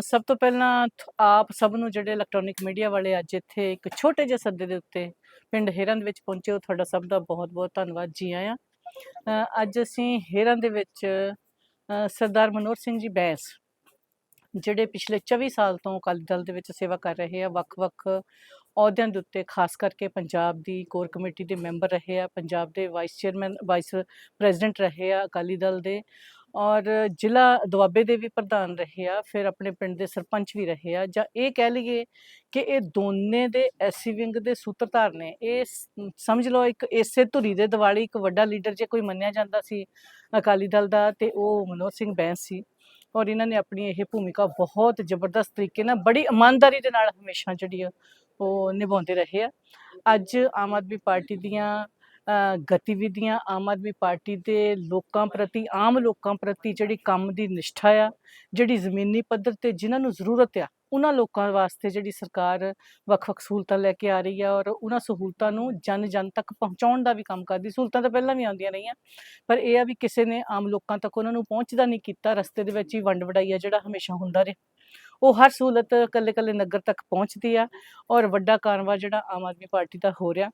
ਸਭ ਤੋਂ ਪਹਿਲਾਂ ਥ- ਆਪ ਸਭ ਨੂੰ ਜਿਹੜੇ ਇਲੈਕਟ੍ਰੋਨਿਕ ਮੀਡੀਆ ਵਾਲੇ ਅੱਜ ਇੱਥੇ ਇੱਕ ਛੋਟੇ ਜਿਹੇ ਸੱਦੇ ਦੇ ਉੱਤੇ ਪਿੰਡ ਹੇਰਨ ਦੇ ਵਿੱਚ ਪਹੁੰਚੇ ਹੋ ਤੁਹਾਡਾ ਸਭ ਦਾ ਬਹੁਤ-ਬਹੁਤ ਧੰਨਵਾਦ ਜੀ ਆਇਆਂ। ਅੱਜ ਅਸੀਂ ਹੇਰਨ ਦੇ ਵਿੱਚ ਸਰਦਾਰ ਮਨੋਹਰ ਸਿੰਘ ਜੀ ਬੈਂਸ, ਜਿਹੜੇ ਪਿਛਲੇ 24 ਸਾਲ ਤੋਂ ਅਕਾਲੀ ਦਲ ਦੇ ਵਿੱਚ ਸੇਵਾ ਕਰ ਰਹੇ ਆ, ਵੱਖ-ਵੱਖ ਅਹੁਦਿਆਂ ਦੇ ਉੱਤੇ, ਖਾਸ ਕਰਕੇ ਪੰਜਾਬ ਦੀ ਕੋਰ ਕਮੇਟੀ ਦੇ ਮੈਂਬਰ ਰਹੇ ਆ, ਪੰਜਾਬ ਦੇ ਵਾਈਸ ਚੇਅਰਮੈਨ ਵਾਈਸ ਪ੍ਰੈਜ਼ੀਡੈਂਟ ਰਹੇ ਆ ਅਕਾਲੀ ਦਲ ਦੇ। ਔਰ ਜ਼ਿਲ੍ਹਾ ਦੁਆਬੇ ਦੇ ਵੀ ਪ੍ਰਧਾਨ ਰਹੇ ਆ, ਫਿਰ ਆਪਣੇ ਪਿੰਡ ਦੇ ਸਰਪੰਚ ਵੀ ਰਹੇ ਆ, ਜਾਂ ਇਹ ਕਹਿ ਲਈਏ ਕਿ ਇਹ ਦੋਨੇ ਦੇ ਐਸੀ ਵਿੰਗ ਦੇ ਸੂਤਰਧਾਰ ਨੇ। ਇਹ ਸਮਝ ਲਓ ਇੱਕ ਇਸੇ ਧੁਰੀ ਦੇ ਦਿਵਾਲੀ ਇੱਕ ਵੱਡਾ ਲੀਡਰ ਜੇ ਕੋਈ ਮੰਨਿਆ ਜਾਂਦਾ ਸੀ ਅਕਾਲੀ ਦਲ ਦਾ ਤੇ ਉਹ ਮਨੋਜ ਸਿੰਘ ਬੈਂਸ ਸੀ। ਔਰ ਇਹਨਾਂ ਨੇ ਆਪਣੀ ਇਹ ਭੂਮਿਕਾ ਬਹੁਤ ਜ਼ਬਰਦਸਤ ਤਰੀਕੇ ਨਾਲ, ਬੜੀ ਇਮਾਨਦਾਰੀ ਦੇ ਨਾਲ ਹਮੇਸ਼ਾ ਜਿਹੜੀ ਆ ਉਹ ਨਿਭਾਉਂਦੇ ਰਹੇ ਆ। ਅੱਜ ਆਮ ਆਦਮੀ ਪਾਰਟੀ ਦੀਆਂ ਗਤੀਵਿਧੀਆਂ ਆਮ ਆਦਮੀ ਪਾਰਟੀ ਦੇ ਲੋਕਾਂ ਪ੍ਰਤੀ, ਆਮ ਲੋਕਾਂ ਪ੍ਰਤੀ ਜਿਹੜੀ ਕੰਮ ਦੀ ਨਿਸ਼ਠਾ ਆ, ਜਿਹੜੀ ਜ਼ਮੀਨੀ ਪੱਧਰ ਤੇ ਜਿਨ੍ਹਾਂ ਨੂੰ ਜ਼ਰੂਰਤ ਆ, ਉਹਨਾਂ ਲੋਕਾਂ ਵਾਸਤੇ ਜਿਹੜੀ ਸਰਕਾਰ ਵੱਖ-ਵੱਖ ਸਹੂਲਤਾਂ ਲੈ ਕੇ ਆ ਰਹੀ ਆ ਔਰ ਉਹਨਾਂ ਸਹੂਲਤਾਂ ਨੂੰ ਜਨ ਜਨ ਤੱਕ ਪਹੁੰਚਾਉਣ ਦਾ ਵੀ ਕੰਮ ਕਰਦੀ। ਸਹੂਲਤਾਂ ਤਾਂ ਪਹਿਲਾਂ ਵੀ ਆਉਂਦੀਆਂ ਰਹੀਆਂ, ਪਰ ਇਹ ਆ ਵੀ ਕਿਸੇ ਨੇ ਆਮ ਲੋਕਾਂ ਤੱਕ ਉਹਨਾਂ ਨੂੰ ਪਹੁੰਚਦਾ ਨਹੀਂ ਕੀਤਾ, ਰਸਤੇ ਦੇ ਵਿੱਚ ਹੀ ਵੰਡ ਵਡਾਈਆ ਜਿਹੜਾ ਹਮੇਸ਼ਾ ਹੁੰਦਾ ਰਿਹਾ। ਉਹ ਹਰ ਸਹੂਲਤ ਕੱਲੇ-ਕੱਲੇ ਨਗਰ ਤੱਕ ਪਹੁੰਚਦੀ ਆ ਔਰ ਵੱਡਾ ਕਾਰਵਾ ਜਿਹੜਾ ਆਮ ਆਦਮੀ ਪਾਰਟੀ ਦਾ ਹੋ ਰਿਹਾ।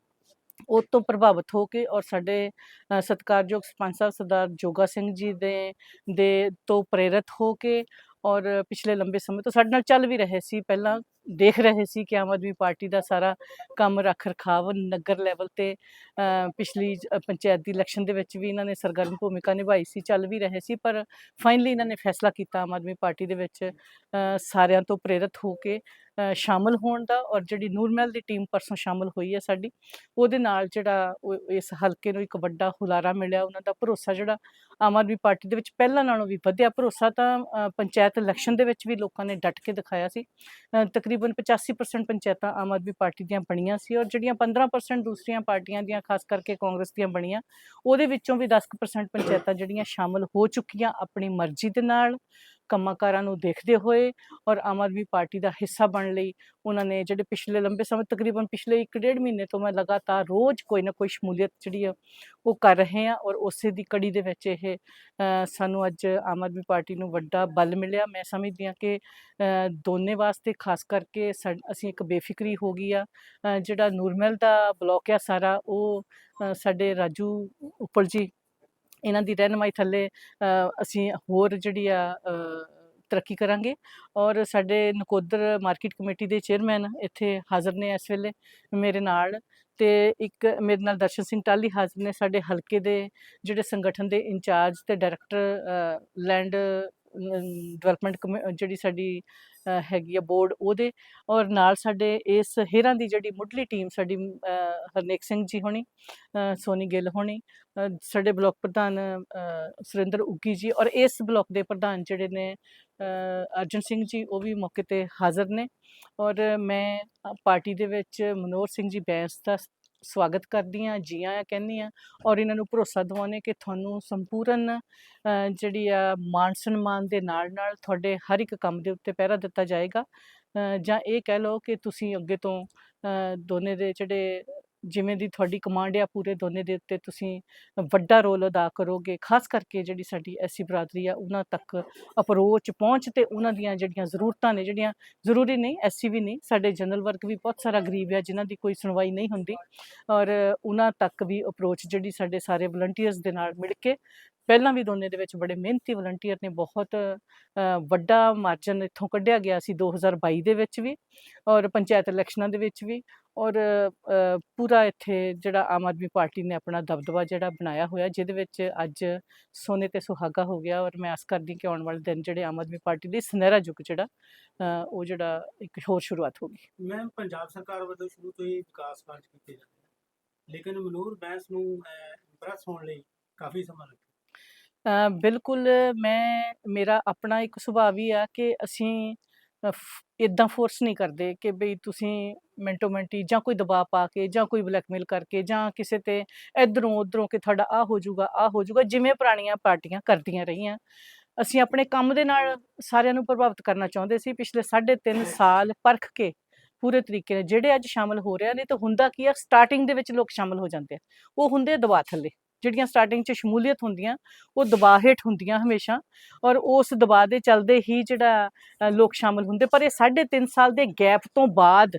ਉਹ ਤੋਂ ਪ੍ਰਭਾਵਿਤ ਹੋ ਕੇ ਔਰ ਸਾਡੇ ਅ, ਸਤਿਕਾਰਯੋਗ ਸਰਪੰਚ ਸਾਹਿਬ ਸਰਦਾਰ ਜੋਗਾ ਸਿੰਘ ਜੀ ਦੇ ਦੇ ਤੋਂ ਪ੍ਰੇਰਿਤ ਹੋ ਕੇ ਔਰ ਪਿਛਲੇ ਲੰਬੇ ਸਮੇਂ ਤੋਂ ਸਾਡੇ ਨਾਲ ਚੱਲ ਵੀ ਰਹੇ ਸੀ। ਪਹਿਲਾਂ ਦੇਖ ਰਹੇ ਸੀ ਕਿ ਆਮ ਆਦਮੀ ਪਾਰਟੀ ਦਾ ਸਾਰਾ ਕੰਮ ਰੱਖ ਰਖਾਵ ਨਗਰ ਲੈਵਲ ਤੇ ਪਿਛਲੀ ਪੰਚਾਇਤ ਦੀ ਇਲੈਕਸ਼ਨ ਦੇ ਵਿੱਚ ਵੀ ਇਹਨਾਂ ਨੇ ਸਰਗਰਮ ਭੂਮਿਕਾ ਨਿਭਾਈ ਸੀ ਚੱਲ ਵੀ ਰਹੇ ਸੀ। ਪਰ ਫਾਈਨਲੀ ਇਹਨਾਂ ਨੇ ਫੈਸਲਾ ਕੀਤਾ ਆਮ ਆਦਮੀ ਪਾਰਟੀ ਦੇ ਵਿੱਚ ਸਾਰਿਆਂ ਤੋਂ ਪ੍ਰੇਰਿਤ ਹੋ ਕੇ ਸ਼ਾਮਲ ਹੋਣ ਦਾ ਔਰ ਜਿਹੜੀ ਨੂਰਮਹਿਲ ਦੀ ਟੀਮ ਪਰਸੋਂ ਸ਼ਾਮਲ ਹੋਈ ਹੈ ਸਾਡੀ, ਉਹਦੇ ਨਾਲ ਜਿਹੜਾ ਉਹ ਇਸ ਹਲਕੇ ਨੂੰ ਇੱਕ ਵੱਡਾ ਹੁਲਾਰਾ ਮਿਲਿਆ, ਉਹਨਾਂ ਦਾ ਭਰੋਸਾ ਜਿਹੜਾ ਆਮ ਆਦਮੀ ਪਾਰਟੀ ਦੇ ਵਿੱਚ ਪਹਿਲਾਂ ਨਾਲੋਂ ਵੀ ਵਧਿਆ, ਭਰੋਸਾ ਤਾਂ ਪੰਚਾਇਤ ਇਲੈਕਸ਼ਨ ਦੇ ਵਿੱਚ ਵੀ ਲੋਕਾਂ ਨੇ ਡਟ ਕੇ ਦਿਖਾਇਆ ਸੀ। ਤਕਰੀਬਨ 85% ਪੰਚਾਇਤਾਂ ਆਮ ਆਦਮੀ ਪਾਰਟੀ ਦੀਆਂ ਬਣੀਆਂ ਸੀ ਔਰ ਜਿਹੜੀਆਂ 15% ਦੂਸਰੀਆਂ ਪਾਰਟੀਆਂ ਦੀਆਂ, ਖਾਸ ਕਰਕੇ ਕਾਂਗਰਸ ਦੀਆਂ ਬਣੀਆਂ, ਉਹਦੇ ਵਿੱਚੋਂ ਵੀ 10% ਪੰਚਾਇਤਾਂ ਜਿਹੜੀਆਂ ਸ਼ਾਮਲ ਹੋ ਚੁੱਕੀਆਂ ਆਪਣੀ ਮਰਜ਼ੀ ਦੇ ਨਾਲ। ਕੰਮਾਂ-ਕਾਰਾਂ ਨੂੰ ਦੇਖਦੇ ਹੋਏ ਔਰ ਆਮ ਆਦਮੀ ਪਾਰਟੀ ਦਾ ਹਿੱਸਾ ਬਣਨ ਲਈ ਉਹਨਾਂ ਨੇ ਜਿਹੜੇ ਪਿਛਲੇ ਲੰਬੇ ਸਮੇਂ ਤਕਰੀਬਨ ਪਿਛਲੇ 1 ਡੇਢ ਮਹੀਨੇ ਤੋਂ ਮੈਂ ਲਗਾਤਾਰ ਰੋਜ਼ ਕੋਈ ਨਾ ਕੋਈ ਸ਼ਮੂਲੀਅਤ ਜਿਹੜੀ ਆ, ਉਹ ਕਰ ਰਹੇ ਆ ਔਰ ਉਸੇ ਦੀ ਕੜੀ ਦੇ ਵਿੱਚ ਇਹ ਸਾਨੂੰ ਅੱਜ ਆਮ ਆਦਮੀ ਪਾਰਟੀ ਨੂੰ ਵੱਡਾ ਬਲ ਮਿਲਿਆ। ਮੈਂ ਸਮਝਦੀ ਹਾਂ ਕਿ ਦੋਨੇ ਵਾਸਤੇ ਖਾਸ ਕਰਕੇ ਸਾ- ਅਸੀਂ ਇੱਕ ਬੇਫਿਕਰੀ ਹੋ ਗਈ ਆ। ਜਿਹੜਾ ਨੂਰਮਹਿਲ ਦਾ ਬਲਾਕ ਆ ਸਾਰਾ, ਉਹ ਸਾਡੇ ਰਾਜੂ ਉੱਪਰ ਜੀ ਇਹਨਾਂ ਦੀ ਰਹਿਨਮਾਈ ਥੱਲੇ ਅਸੀਂ ਹੋਰ ਜਿਹੜੀ ਆ ਤਰੱਕੀ ਕਰਾਂਗੇ। ਔਰ ਸਾਡੇ ਨਕੋਦਰ ਮਾਰਕੀਟ ਕਮੇਟੀ ਦੇ ਚੇਅਰਮੈਨ ਇੱਥੇ ਹਾਜ਼ਰ ਨੇ ਇਸ ਵੇਲੇ ਮੇਰੇ ਨਾਲ ਤੇ ਇੱਕ ਮੇਰੇ ਨਾਲ ਦਰਸ਼ਨ ਸਿੰਘ ਟਾਲੀ ਹਾਜ਼ਰ ਨੇ, ਸਾਡੇ ਹਲਕੇ ਦੇ ਜਿਹੜੇ ਸੰਗਠਨ ਦੇ ਇੰਚਾਰਜ ਤੇ ਡਾਇਰੈਕਟਰ ਲੈਂਡ ਡਿਵੈਲਪਮੈਂਟ ਜਿਹੜੀ ਸਾਡੀ ਹੈਗੀ ਆ ਬੋਰਡ ਉਹਦੇ ਔਰ ਨਾਲ ਸਾਡੇ ਇਸ ਹੇਰਾਂ ਦੀ ਜਿਹੜੀ ਮੁੱਢਲੀ ਟੀਮ ਸਾਡੀ ਹਰਨੇਕ ਸਿੰਘ ਜੀ ਹੋਣੀ ਸੋਨੀ ਗਿੱਲ ਹੋਣੀ ਸਾਡੇ ਬਲਾਕ ਪ੍ਰਧਾਨ ਸੁਰਿੰਦਰ ਉੱਗੀ ਜੀ ਔਰ ਇਸ ਬਲਾਕ ਦੇ ਪ੍ਰਧਾਨ ਜਿਹੜੇ ਨੇ ਅ, ਅਰਜਨ ਸਿੰਘ ਜੀ ਉਹ ਵੀ ਮੌਕੇ ਤੇ ਹਾਜ਼ਰ ਨੇ ਔਰ ਮੈਂ ਪਾਰਟੀ ਦੇ ਵਿੱਚ ਮਨੋਹਰ ਸਿੰਘ ਜੀ ਬੈਂਸ ਦਾ ਸਵਾਗਤ ਕਰਦੀ ਹਾਂ, ਜੀ ਆਇਆਂ ਕਹਿੰਦੀ ਹਾਂ ਔਰ ਇਹਨਾਂ ਨੂੰ ਭਰੋਸਾ ਦਿਵਾਉਂਦੇ ਕਿ ਤੁਹਾਨੂੰ ਸੰਪੂਰਨ ਜਿਹੜੀ ਆ ਮਾਨ ਸਨਮਾਨ ਦੇ ਨਾਲ ਨਾਲ ਤੁਹਾਡੇ ਹਰ ਇੱਕ ਕੰਮ ਦੇ ਉੱਤੇ ਪਹਿਰਾ ਦਿੱਤਾ ਜਾਏਗਾ। ਜਾਂ ਇਹ ਕਹਿ ਲਓ ਕਿ ਤੁਸੀਂ ਅੱਗੇ ਤੋਂ ਦੋਨੇ ਦੇ ਜਿਹੜੇ ਜਿਵੇਂ ਦੀ ਤੁਹਾਡੀ ਕਮਾਂਡ ਆ ਪੂਰੇ ਦੋਨੇ ਦੇ ਉੱਤੇ ਤੁਸੀਂ ਵੱਡਾ ਰੋਲ ਅਦਾ ਕਰੋਗੇ, ਖਾਸ ਕਰਕੇ ਜਿਹੜੀ ਸਾਡੀ ਐਸੀ ਬਰਾਦਰੀ ਆ, ਉਹਨਾਂ ਤੱਕ ਅਪਰੋਚ ਪਹੁੰਚ ਤੇ ਉਹਨਾਂ ਦੀਆਂ ਜਿਹੜੀਆਂ ਜ਼ਰੂਰਤਾਂ ਨੇ, ਜਿਹੜੀਆਂ ਜ਼ਰੂਰੀ ਨਹੀਂ, ਐਸੀ ਵੀ ਨਹੀਂ, ਸਾਡੇ ਜਨਰਲ ਵਰਗ ਵੀ ਬਹੁਤ ਸਾਰਾ ਗਰੀਬ ਆ, ਜਿਨ੍ਹਾਂ ਦੀ ਕੋਈ ਸੁਣਵਾਈ ਨਹੀਂ ਹੁੰਦੀ ਔਰ ਉਹਨਾਂ ਤੱਕ ਵੀ ਅਪਰੋਚ ਜਿਹੜੀ ਸਾਡੇ ਸਾਰੇ ਵਲੰਟੀਅਰਸ ਦੇ ਨਾਲ ਮਿਲ ਕੇ ਪਹਿਲਾਂ ਵੀ ਦੋਨੇ ਦੇ ਵਿੱਚ ਬੜੇ ਮਿਹਨਤੀ ਵਲੰਟੀਅਰ ਨੇ, ਬਹੁਤ ਵੱਡਾ ਮਾਰਜਨ ਇੱਥੋਂ ਕੱਢਿਆ ਗਿਆ ਸੀ 2022 ਦੇ ਵਿੱਚ ਵੀ ਔਰ ਪੰਚਾਇਤ ਇਲੈਕਸ਼ਨਾਂ ਦੇ ਵਿੱਚ ਵੀ ਔਰ ਪੂਰਾ ਇੱਥੇ ਜਿਹੜਾ ਆਮ ਆਦਮੀ ਪਾਰਟੀ ਨੇ ਆਪਣਾ ਦਬਦਬਾ ਜਿਹੜਾ ਬਣਾਇਆ ਹੋਇਆ, ਜਿਹਦੇ ਵਿੱਚ ਅੱਜ ਸੋਨੇ ਤੇ ਸੁਹਾਗਾ ਹੋ ਗਿਆ ਔਰ ਮੈਂ ਆਸ ਕਰਦੀ ਕਿ ਆਉਣ ਵਾਲੇ ਦਿਨ ਜਿਹੜੇ ਆਮ ਆਦਮੀ ਪਾਰਟੀ ਦੇ ਸੁਨਹਿਰਾ ਯੁੱਗ ਜਿਹੜਾ ਉਹ ਜਿਹੜਾ ਇੱਕ ਹੋਰ ਸ਼ੁਰੂਆਤ ਹੋਗੀ ਮੈਂ ਪੰਜਾਬ ਸਰਕਾਰ ਵੱਲੋਂ ਸ਼ੁਰੂ ਤੋਂ ਹੀ ਵਿਕਾਸ ਕਾਰਜ ਕੀਤੇ ਜਾਂਦੇ ਲੇਕਿਨ ਮਨੂਰ ਬੈਂਸ ਨੂੰ ਇੰਪ੍ਰੈਸ ਹੋਣ ਲਈ ਕਾਫੀ ਸਮਾਂ ਲੱਗਿਆ। ਅ, ਬਿਲਕੁਲ ਮੈਂ ਮੇਰਾ ਆਪਣਾ ਇੱਕ ਸੁਭਾਅ ਵੀ ਆ ਕਿ ਅਸੀਂ ਇਦਾਂ ਫੋਰਸ ਨਹੀਂ ਕਰਦੇ ਕਿ ਬਈ ਤੁਸੀਂ ਮਿੰਟੋ ਮਿੰਟੀ ਜਾਂ ਕੋਈ ਦਬਾਅ ਪਾ ਕੇ ਜਾਂ ਕੋਈ ਬਲੈਕਮੇਲ ਕਰਕੇ ਜਾਂ ਕਿਸੇ ਤੇ ਇਧਰੋਂ ਉਧਰੋਂ ਕਿ ਤੁਹਾਡਾ ਆ ਹੋ ਜਾਊਗਾ ਆ ਹੋ ਜਾਊਗਾ ਜਿਵੇਂ ਪੁਰਾਣੀਆਂ ਪਾਰਟੀਆਂ ਕਰਦੀਆਂ ਰਹੀਆਂ। ਅਸੀਂ ਆਪਣੇ ਕੰਮ ਦੇ ਨਾਲ ਸਾਰਿਆਂ ਨੂੰ ਪ੍ਰਭਾਵਿਤ ਕਰਨਾ ਚਾਹੁੰਦੇ ਸੀ ਪਿਛਲੇ 3.5 ਸਾਲ ਪਰਖ ਕੇ ਪੂਰੇ ਤਰੀਕੇ ਨਾਲ ਜਿਹੜੇ ਅੱਜ ਸ਼ਾਮਲ ਹੋ ਰਹੇ ਨੇ ਤਾਂ ਹੁੰਦਾ ਕੀ ਆ ਸਟਾਰਟਿੰਗ ਦੇ ਵਿੱਚ ਲੋਕ ਸ਼ਾਮਲ ਹੋ ਜਾਂਦੇ ਆ। ਉਹ ਹੁੰਦੇ ਆ ਦਬਾਅ ਥੱਲੇ। ਜਿਹੜੀਆਂ ਸਟਾਰਟਿੰਗ 'ਚ ਸ਼ਮੂਲੀਅਤ ਹੁੰਦੀਆਂ, ਉਹ ਦਬਾਅ ਹੇਠ ਹੁੰਦੀਆਂ ਹਮੇਸ਼ਾ ਔਰ ਉਸ ਦਬਾਅ ਦੇ ਚਲਦੇ ਹੀ ਜਿਹੜਾ ਲੋਕ ਸ਼ਾਮਲ ਹੁੰਦੇ, ਪਰ ਇਹ 3.5 ਸਾਲ ਦੇ ਗੈਪ ਤੋਂ ਬਾਅਦ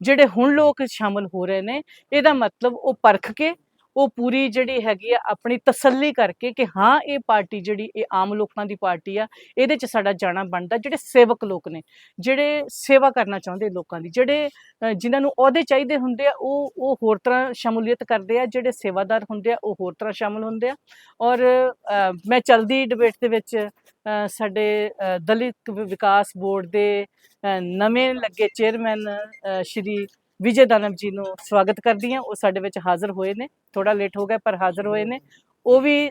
ਜਿਹੜੇ ਹੁਣ ਲੋਕ ਸ਼ਾਮਲ ਹੋ ਰਹੇ ਨੇ, ਇਹਦਾ ਮਤਲਬ ਉਹ ਪਰਖ ਕੇ ਉਹ ਪੂਰੀ ਜਿਹੜੀ ਹੈਗੀ ਆ ਆਪਣੀ ਤਸੱਲੀ ਕਰਕੇ ਕਿ ਹਾਂ ਇਹ ਪਾਰਟੀ ਜਿਹੜੀ ਇਹ ਆਮ ਲੋਕਾਂ ਦੀ ਪਾਰਟੀ ਆ ਇਹਦੇ 'ਚ ਸਾਡਾ ਜਾਣਾ ਬਣਦਾ ਜਿਹੜੇ ਸੇਵਕ ਲੋਕ ਨੇ ਜਿਹੜੇ ਸੇਵਾ ਕਰਨਾ ਚਾਹੁੰਦੇ ਲੋਕਾਂ ਦੀ ਜਿਹੜੇ ਅ, ਜਿਨ੍ਹਾਂ ਨੂੰ ਅਹੁਦੇ ਚਾਹੀਦੇ ਹੁੰਦੇ ਆ ਉਹ ਉਹ ਹੋਰ ਤਰ੍ਹਾਂ ਸ਼ਮੂਲੀਅਤ ਕਰਦੇ ਆ ਜਿਹੜੇ ਸੇਵਾਦਾਰ ਹੁੰਦੇ ਆ ਉਹ ਹੋਰ ਤਰ੍ਹਾਂ ਸ਼ਾਮਲ ਹੁੰਦੇ ਆ। ਔਰ ਮੈਂ ਚਲਦੀ ਡਿਬੇਟ ਦੇ ਵਿੱਚ ਸਾਡੇ ਦਲਿਤ ਵਿ- ਵਿਕਾਸ ਬੋਰਡ ਦੇ ਨਵੇਂ ਲੱਗੇ ਚੇਅਰਮੈਨ ਸ਼੍ਰੀ ਵਿਜੇ ਦਾਨਵ ਜੀ ਨੂੰ ਸਵਾਗਤ ਕਰਦੀ ਹਾਂ। ਉਹ ਸਾਡੇ ਵਿੱਚ ਹਾਜ਼ਰ ਹੋਏ ਨੇ। ਥੋੜਾ ਲੇਟ ਹੋ ਗਿਆ ਪਰ ਹਾਜ਼ਰ ਹੋਏ ਨੇ। ਉਹ ਵੀ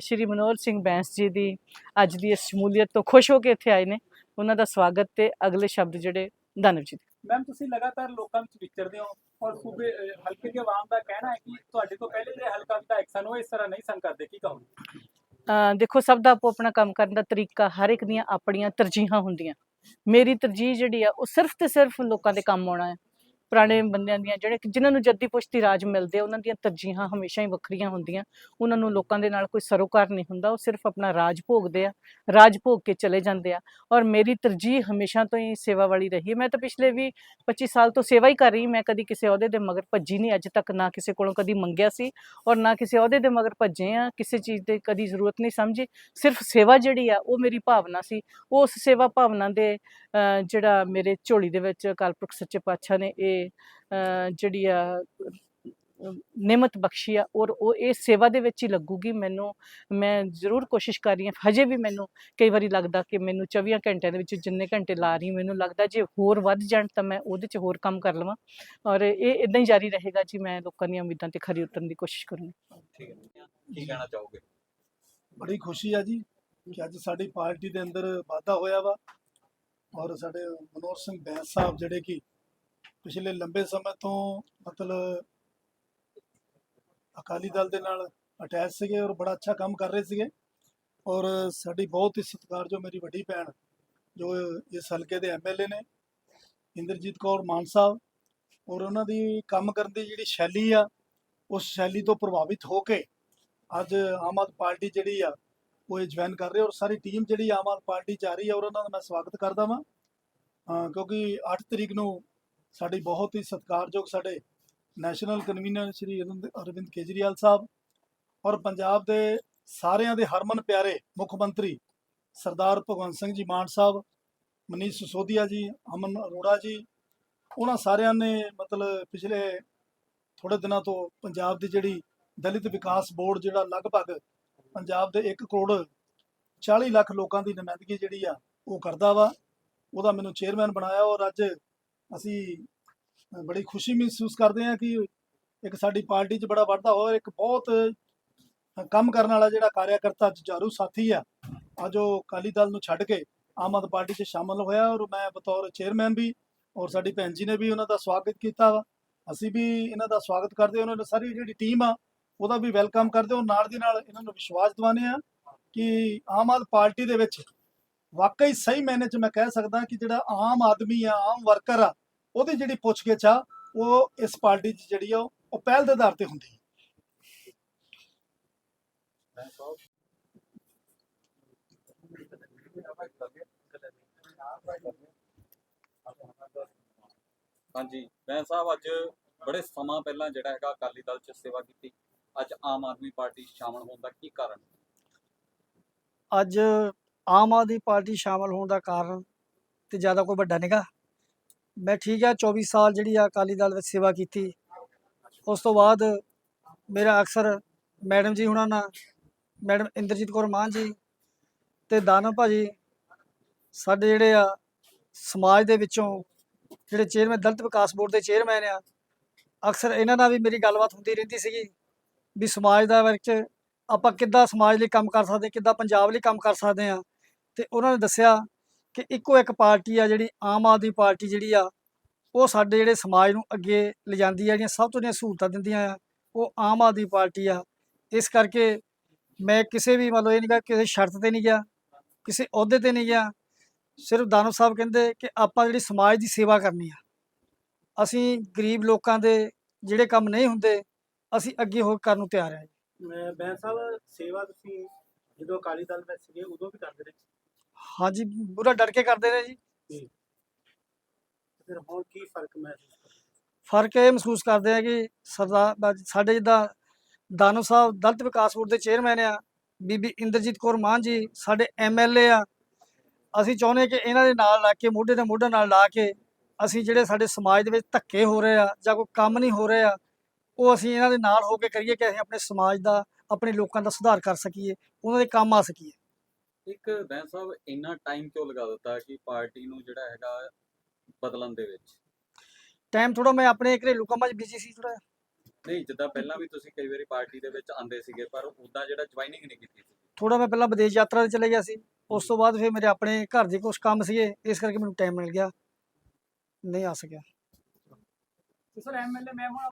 ਸ਼੍ਰੀ ਮਨੋਹਰ ਸਿੰਘ ਬੈਂਸ ਜੀ ਦੀ ਅੱਜ ਦੀ ਇਸ ਸ਼ਮੂਲੀਅਤ ਤੋਂ ਖੁਸ਼ ਹੋ ਕੇ ਇੱਥੇ ਆਏ ਨੇ। ਉਹਨਾਂ ਦਾ ਸਵਾਗਤ ਤੇ ਅਗਲੇ ਸ਼ਬਦ ਜਿਹੜੇ ਦਾਨਵ ਜੀ ਦੇ। ਮੈਮ ਤੁਸੀਂ ਲਗਾਤਾਰ ਲੋਕਾਂ ਵਿੱਚ ਵਿਚਰਦੇ ਹੋ ਔਰ ਸੂਬੇ ਹਲਕੇ ਦੇ ਆਵਾਮ ਦਾ ਕਹਿਣਾ ਹੈ ਕਿ ਤੁਹਾਡੇ ਤੋਂ ਪਹਿਲੇ ਜਿਹੜੇ ਹਲਕਾ ਵਿਧਾਇਕ ਸਨ ਉਹ ਇਸ ਤਰ੍ਹਾਂ ਨਹੀਂ ਸਨ ਕਰਦੇ। ਕੀ ਕਹੋਗੇ? ਦੇਖੋ ਸਭ ਦਾ ਆਪੋ ਆਪਣਾ ਕੰਮ ਕਰਨ ਦਾ ਤਰੀਕਾ ਹਰ ਇੱਕ ਦੀਆਂ ਆਪਣੀਆਂ ਤਰਜੀਹਾਂ ਹੁੰਦੀਆਂ। ਮੇਰੀ ਤਰਜੀਹ ਜਿਹੜੀ ਆ ਉਹ ਸਿਰਫ ਤੇ ਸਿਰਫ ਲੋਕਾਂ ਦੇ ਕੰਮ ਆਉਣਾ ਹੈ। ਪੁਰਾਣੇ ਬੰਦਿਆਂ ਦੀਆਂ ਜਿਹੜੇ ਕਿ ਜਿਨ੍ਹਾਂ ਨੂੰ ਜੱਦੀ ਪੁਸ਼ਤੀ ਰਾਜ ਮਿਲਦੇ ਆ, ਉਹਨਾਂ ਦੀਆਂ ਤਰਜੀਹਾਂ ਹਮੇਸ਼ਾ ਹੀ ਵੱਖਰੀਆਂ ਹੁੰਦੀਆਂ। ਉਹਨਾਂ ਨੂੰ ਲੋਕਾਂ ਦੇ ਨਾਲ ਕੋਈ ਸਰੋਕਾਰ ਨਹੀਂ ਹੁੰਦਾ ਉਹ ਸਿਰਫ ਆਪਣਾ ਰਾਜ ਭੋਗਦੇ ਆ ਰਾਜ ਭੋਗ ਕੇ ਚਲੇ ਜਾਂਦੇ ਆ। ਔਰ ਮੇਰੀ ਤਰਜੀਹ ਹਮੇਸ਼ਾ ਤੋਂ ਹੀ ਸੇਵਾ ਵਾਲੀ ਰਹੀ ਹੈ। ਮੈਂ ਤਾਂ ਪਿਛਲੇ ਵੀ 25 ਸਾਲ ਤੋਂ ਸੇਵਾ ਹੀ ਕਰ ਰਹੀ ਮੈਂ ਕਦੀ ਕਿਸੇ ਅਹੁਦੇ ਦੇ ਮਗਰ ਭੱਜੀ ਨਹੀਂ ਅੱਜ ਤੱਕ ਨਾ ਕਿਸੇ ਕੋਲੋਂ ਕਦੀ ਮੰਗਿਆ ਸੀ ਔਰ ਨਾ ਕਿਸੇ ਅਹੁਦੇ ਦੇ ਮਗਰ ਭੱਜੇ ਆ ਕਿਸੇ ਚੀਜ਼ ਦੀ ਕਦੀ ਜ਼ਰੂਰਤ ਨਹੀਂ ਸਮਝੀ। ਸਿਰਫ ਸੇਵਾ ਜਿਹੜੀ ਆ ਉਹ ਮੇਰੀ ਭਾਵਨਾ ਸੀ। ਉਸ ਸੇਵਾ ਭਾਵਨਾ ਦੇ ਜਿਹੜਾ ਮੇਰੇ ਝੋਲੀ ਦੇ ਵਿੱਚ ਕਾਲਪੁਰਖ ਸੱਚੇ ਪਾਤਸ਼ਾਹ ਨੇ ਇਹ ਜਿਹੜੀ ਆ ਨਿਮਤ ਬਖਸ਼ੀ ਆ ਔਰ ਉਹ ਇਹ ਸੇਵਾ ਦੇ ਵਿੱਚ ਹੀ ਲੱਗੂਗੀ। ਮੈਨੂੰ ਮੈਂ ਜ਼ਰੂਰ ਕੋਸ਼ਿਸ਼ ਕਰ ਰਹੀ ਹਾਂ ਹਜੇ ਵੀ ਮੈਨੂੰ ਕਈ ਵਾਰੀ ਲੱਗਦਾ ਕਿ ਮੈਨੂੰ 24 ਘੰਟਿਆਂ ਦੇ ਵਿੱਚ ਜਿੰਨੇ ਘੰਟੇ ਲਾ ਰਹੀ ਮੈਨੂੰ ਲੱਗਦਾ ਜੇ ਹੋਰ ਵੱਧ ਜਾਣ ਤਾਂ ਮੈਂ ਉਹਦੇ 'ਚ ਹੋਰ ਕੰਮ ਕਰ ਲਵਾਂ। ਔਰ ਇਹ ਇਦਾਂ ਹੀ ਜਾਰੀ ਰਹੇਗਾ ਜੀ ਮੈਂ ਲੋਕਾਂ ਦੀਆਂ ਉਮੀਦਾਂ ਤੇ ਖਰੀ ਉਤਰਨ ਦੀ ਕੋਸ਼ਿਸ਼ ਕਰੂੰਗੀ। ਠੀਕ ਹੈ ਕੀ ਕਹਿਣਾ ਚਾਹੋਗੇ? ਬੜੀ ਖੁਸ਼ੀ ਆ ਜੀ ਕਿ ਅੱਜ ਸਾਡੀ ਪਾਰਟੀ ਦੇ ਅੰਦਰ ਵਾਧਾ ਹੋਇਆ ਵਾ। ਔਰ ਸਾਡੇ ਮਨੋਹਰ ਸਿੰਘ ਬੈਂਸ ਸਾਹਿਬ ਜਿਹੜੇ ਕਿ ਪਿਛਲੇ ਲੰਬੇ ਸਮੇਂ ਤੋਂ ਮਤਲਬ ਅਕਾਲੀ ਦਲ ਦੇ ਨਾਲ ਅਟੈਚ ਸੀਗੇ ਔਰ ਬੜਾ ਅੱਛਾ ਕੰਮ ਕਰ ਰਹੇ ਸੀਗੇ। ਔਰ ਸਾਡੀ ਬਹੁਤ ਹੀ ਸਤਿਕਾਰ ਜੋ ਮੇਰੀ ਵੱਡੀ ਭੈਣ, ਜੋ ਇਸ ਹਲਕੇ ਦੇ ਐਮਐਲਏ ਨੇ, ਇੰਦਰਜੀਤ ਕੌਰ ਮਾਨ ਸਾਹਿਬ, ਔਰ ਉਹਨਾਂ ਦੀ ਕੰਮ ਕਰਨ ਦੀ ਜਿਹੜੀ ਸ਼ੈਲੀ ਆ, ਉਸ ਸ਼ੈਲੀ ਤੋਂ ਪ੍ਰਭਾਵਿਤ ਹੋ ਕੇ ਅੱਜ ਆਮ ਆਦਮੀ ਪਾਰਟੀ ਜਿਹੜੀ ਆ ਉਹ ਇਹ ਜੁਆਇਨ ਕਰ ਰਹੇ ਔਰ ਸਾਰੀ ਟੀਮ ਜਿਹੜੀ ਆਮ ਆਦਮੀ ਪਾਰਟੀ ਚ ਆ ਰਹੀ ਹੈ ਔਰ ਉਹਨਾਂ ਦਾ ਮੈਂ ਸਵਾਗਤ ਕਰਦਾ ਵਾਂ। ਕਿਉਂਕਿ 8 ਤਰੀਕ ਨੂੰ ਸਾਡੀ ਬਹੁਤ ਹੀ ਸਤਿਕਾਰਯੋਗ ਸਾਡੇ ਨੈਸ਼ਨਲ ਕਨਵੀਨਰ ਸ਼੍ਰੀ ਅਰਵਿੰਦ ਅਰਵਿੰਦ ਕੇਜਰੀਵਾਲ ਸਾਹਿਬ ਔਰ ਪੰਜਾਬ ਦੇ ਸਾਰਿਆਂ ਦੇ ਹਰਮਨ ਪਿਆਰੇ ਮੁੱਖ ਮੰਤਰੀ ਸਰਦਾਰ ਭਗਵੰਤ ਸਿੰਘ ਜੀ ਮਾਨ ਸਾਹਿਬ, ਮਨੀਸ਼ ਸਿਸੋਦੀਆ ਜੀ, ਅਮਨ ਅਰੋੜਾ ਜੀ, ਉਹਨਾਂ ਸਾਰਿਆਂ ਨੇ ਮਤਲਬ ਪਿਛਲੇ ਥੋੜੇ ਦਿਨਾਂ ਤੋਂ ਪੰਜਾਬ ਦੀ ਜਿਹੜੀ ਦਲਿਤ ਵਿਕਾਸ ਬੋਰਡ ਜਿਹੜਾ ਲਗਭਗ ਪੰਜਾਬ ਦੇ 1 ਕਰੋੜ 40 ਲੱਖ ਲੋਕਾਂ ਦੀ ਨੁਮਾਇੰਦਗੀ ਜਿਹੜੀ ਆ, ਉਹ ਕਰਦਾ ਵਾ। ਉਹਦਾ ਮੈਨੂੰ ਚੇਅਰਮੈਨ ਬਣਾਇਆ ਔਰ ਅੱਜ ਅਸੀਂ ਬੜੀ ਖੁਸ਼ੀ ਮਹਿਸੂਸ ਕਰਦੇ ਹਾਂ ਕਿ ਇੱਕ ਸਾਡੀ ਪਾਰਟੀ 'ਚ ਬੜਾ ਵਾਧਾ ਹੋਇਆ, ਇੱਕ ਬਹੁਤ ਕੰਮ ਕਰਨ ਵਾਲਾ ਜਿਹੜਾ ਕਾਰਿਆਕਰਤਾ ਜੁਝਾਰੂ ਸਾਥੀ ਆ। ਅੱਜ ਉਹ ਅਕਾਲੀ ਦਲ ਨੂੰ ਛੱਡ ਕੇ ਆਮ ਆਦਮੀ ਪਾਰਟੀ 'ਚ ਸ਼ਾਮਲ ਹੋਇਆ ਔਰ ਮੈਂ ਬਤੌਰ ਚੇਅਰਮੈਨ ਵੀ ਔਰ ਸਾਡੀ ਭੈਣ ਜੀ ਨੇ ਵੀ ਉਹਨਾਂ ਦਾ ਸਵਾਗਤ ਕੀਤਾ ਵਾ। ਅਸੀਂ ਵੀ ਇਹਨਾਂ ਦਾ ਸਵਾਗਤ ਕਰਦੇ ਉਹਨਾਂ ਦੀ ਸਾਰੀ ਜਿਹੜੀ ਟੀਮ ਆ ਉਹਦਾ ਵੀ ਵੈਲਕਮ ਕਰਦੇ ਹਾਂ, ਨਾਲ ਦੀ ਨਾਲ ਇਹਨਾਂ ਨੂੰ ਵਿਸ਼ਵਾਸ ਦਿਵਾਉਂਦੇ ਆ ਕਿ ਆਮ ਆਦਮੀ ਪਾਰਟੀ ਦੇ ਵਿੱਚ ਵਾਕਈ ਸਹੀ ਮਾਇਨੇ 'ਚ ਮੈਂ ਕਹਿ ਸਕਦਾ ਕਿ ਜਿਹੜਾ ਆਮ ਆਦਮੀ ਆ, ਆਮ ਵਰਕਰ ਆ, ਉਹਦੀ ਜਿਹੜੀ ਪੁੱਛਗਿੱਛ ਆ, ਉਹ ਇਸ ਪਾਰਟੀ 'ਚ ਜਿਹੜੀ ਆ, ਉਹ ਪਹਿਲ ਦੇ ਆਧਾਰ ਤੇ ਹੁੰਦੀ ਹੈ। ਹਾਂਜੀ ਮੈਂ ਸਾਹਿਬ, ਅੱਜ ਬੜੇ ਸਮਾਂ ਪਹਿਲਾਂ ਜਿਹੜਾ ਹੈਗਾ ਅਕਾਲੀ ਦਲ ਚ ਸੇਵਾ ਕੀਤੀ। ਅੱਜ ਆਮ ਆਦਮੀ ਪਾਰਟੀ 'ਚ ਸ਼ਾਮਲ ਹੋਣ ਦਾ ਕੀ ਕਾਰਨ? ਅੱਜ ਆਮ ਆਦਮੀ ਪਾਰਟੀ ਸ਼ਾਮਲ ਹੋਣ ਦਾ ਕਾਰਨ ਤੇ ਜ਼ਿਆਦਾ ਕੋਈ ਵੱਡਾ ਨਹੀਂਗਾ ਮੈਂ ਠੀਕ ਆ 24 ਸਾਲ ਜਿਹੜੀ ਆ ਅਕਾਲੀ ਦਲ ਵਿੱਚ ਸੇਵਾ ਕੀਤੀ। ਉਸ ਤੋਂ ਬਾਅਦ ਮੇਰਾ ਅਕਸਰ ਮੈਡਮ ਜੀ ਹੁਣਾਂ ਨਾਲ, ਮੈਡਮ ਇੰਦਰਜੀਤ ਕੌਰ ਮਾਨ ਜੀ ਤੇ ਦਾਨਵ ਭਾਜੀ, ਸਾਡੇ ਜਿਹੜੇ ਆ ਸਮਾਜ ਦੇ ਵਿੱਚੋਂ ਜਿਹੜੇ ਚੇਅਰਮੈਨ, ਦਲਿਤ ਵਿਕਾਸ ਬੋਰਡ ਦੇ ਚੇਅਰਮੈਨ ਆ, ਅਕਸਰ ਇਹਨਾਂ ਨਾਲ ਵੀ ਮੇਰੀ ਗੱਲਬਾਤ ਹੁੰਦੀ ਰਹਿੰਦੀ ਸੀਗੀ। ਵੀ ਸਮਾਜ ਦਾ ਵਿੱਚ ਆਪਾਂ ਕਿੱਦਾਂ ਸਮਾਜ ਲਈ ਕੰਮ ਕਰ ਸਕਦੇ, ਕਿੱਦਾਂ ਪੰਜਾਬ ਲਈ ਕੰਮ ਕਰ ਸਕਦੇ ਆ ਤੇ ਉਹਨਾਂ ਨੇ ਦੱਸਿਆ ਕਿ ਇੱਕੋ ਇੱਕ ਪਾਰਟੀ ਆ, ਜਿਹੜੀ ਆਮ ਆਦਮੀ ਪਾਰਟੀ ਜਿਹੜੀ ਆ, ਉਹ ਸਾਡੇ ਜਿਹੜੇ ਸਮਾਜ ਨੂੰ ਅੱਗੇ ਲਿਜਾਂਦੀ ਆ, ਜਿਹੜੀਆਂ ਸਭ ਤੋਂ ਜਿਹੜੀਆਂ ਸਹੂਲਤਾਂ ਦਿੰਦੀਆਂ ਆ, ਉਹ ਆਮ ਆਦਮੀ ਪਾਰਟੀ ਆ। ਇਸ ਕਰਕੇ ਮੈਂ ਕਿਸੇ ਵੀ ਮਤਲਬ ਇਹ ਨਹੀਂ ਗਾ, ਕਿਸੇ ਸ਼ਰਤ ਤੇ ਨਹੀਂ ਗਿਆ, ਕਿਸੇ ਅਹੁਦੇ ਤੇ ਨਹੀਂ ਗਿਆ। ਸਿਰਫ ਦਾਨਵ ਸਾਹਿਬ ਕਹਿੰਦੇ ਕਿ ਆਪਾਂ ਜਿਹੜੀ ਸਮਾਜ ਦੀ ਸੇਵਾ ਕਰਨੀ ਆ। ਅਸੀਂ ਗਰੀਬ ਲੋਕਾਂ ਦੇ ਜਿਹੜੇ ਕੰਮ ਨਹੀਂ ਹੁੰਦੇ ਅਸੀਂ ਅੱਗੇ ਹੋ ਕੇ ਕਰਨ ਨੂੰ ਤਿਆਰ ਹਾਂ ਅਹ ਬੈਂਸ ਸਾਹਿਬ ਸੇਵਾ ਤੁਸੀਂ ਜਦੋਂ ਅਕਾਲੀ ਦਲ ਵਿੱਚ ਸੀਗੇ ਉਦੋਂ ਵੀ ਕਰਦੇ ਰਹੇ ਹਾਂਜੀ ਪੂਰਾ ਡਟ ਕੇ ਕਰਦੇ ਨੇ ਜੀ। ਤੇ ਫਿਰ ਹੁਣ ਕੀ ਫ਼ਰਕ ਮਹਿਸੂਸ ਕਰਦੇ ਫ਼ਰਕ ਇਹ ਮਹਿਸੂਸ ਕਰਦੇ ਆ ਕਿ ਸਰਦਾਰ ਬਾ- ਸਾਡੇ ਜਿੱਦਾਂ ਦਾਨਵ ਸਾਹਿਬ ਦਲਿਤ ਵਿਕਾਸ ਬੋਰਡ ਦੇ ਚੇਅਰਮੈਨ ਆ ਬੀਬੀ ਇੰਦਰਜੀਤ ਕੌਰ ਮਾਨ ਜੀ ਸਾਡੇ ਐਮਐਲਏ ਆ। ਅਸੀਂ ਚਾਹੁੰਦੇ ਕਿ ਇਹਨਾਂ ਦੇ ਨਾਲ ਲਾ ਕੇ ਮੋਢੇ ਨਾਲ ਮੋਢਾ ਨਾਲ ਲਾ ਕੇ ਅਸੀਂ ਜਿਹੜੇ ਸਾਡੇ ਸਮਾਜ ਦੇ ਵਿੱਚ ਧੱਕੇ ਹੋ ਰਹੇ ਆ ਜਾਂ ਕੋਈ ਕੰਮ ਨਹੀਂ ਹੋ ਰਿਹਾ ਉਹ ਅਸੀਂ ਇਹਨਾਂ ਦੇ ਨਾਲ ਹੋ ਕੇ ਕਰੀਏ ਕਿ ਅਸੀਂ ਆਪਣੇ ਸਮਾਜ ਦਾ ਆਪਣੇ ਲੋਕਾਂ ਦਾ ਸੁਧਾਰ ਕਰ ਸਕੀਏ ਉਹਨਾਂ ਦੇ ਕੰਮ ਆ ਸਕੀਏ। ਇੱਕ ਬੈਂਸ ਸਾਹਿਬ ਇੰਨਾ ਟਾਈਮ ਕਿਉਂ ਲਗਾ ਦਿੱਤਾ ਕਿ ਪਾਰਟੀ ਨੂੰ ਜਿਹੜਾ ਹੈਗਾ ਬਦਲਣ ਦੇ ਵਿੱਚ? ਟਾਈਮ ਥੋੜਾ ਮੈਂ ਆਪਣੇ ਘਰੇਲੂ ਕੰਮਾਂ 'ਚ ਬਿਜ਼ੀ ਸੀ ਥੋੜਾ ਨਹੀਂ ਜਿੱਦਾਂ ਪਹਿਲਾਂ ਵੀ ਤੁਸੀਂ ਕਈ ਵਾਰੀ ਪਾਰਟੀ ਦੇ ਵਿੱਚ ਆਂਦੇ ਸੀਗੇ ਪਰ ਉਦਾਂ ਜਿਹੜਾ ਜੁਆਇਨਿੰਗ ਨਹੀਂ ਕੀਤੀ ਸੀ ਥੋੜਾ ਮੈਂ ਪਹਿਲਾਂ ਵਿਦੇਸ਼ ਯਾਤਰਾ ਤੇ ਚਲੇ ਗਿਆ ਸੀ। ਉਸ ਤੋਂ ਬਾਅਦ ਫਿਰ ਮੇਰੇ ਆਪਣੇ ਘਰ ਦੇ ਕੁਝ ਕੰਮ ਸੀਗੇ ਇਸ ਕਰਕੇ ਮੈਨੂੰ ਟਾਈਮ ਮਿਲ ਗਿਆ। ਨਹੀਂ ਆ ਸਕਿਆ। ਸਰ ਐਮਐਲਏ ਮੈਂ ਹੁਣ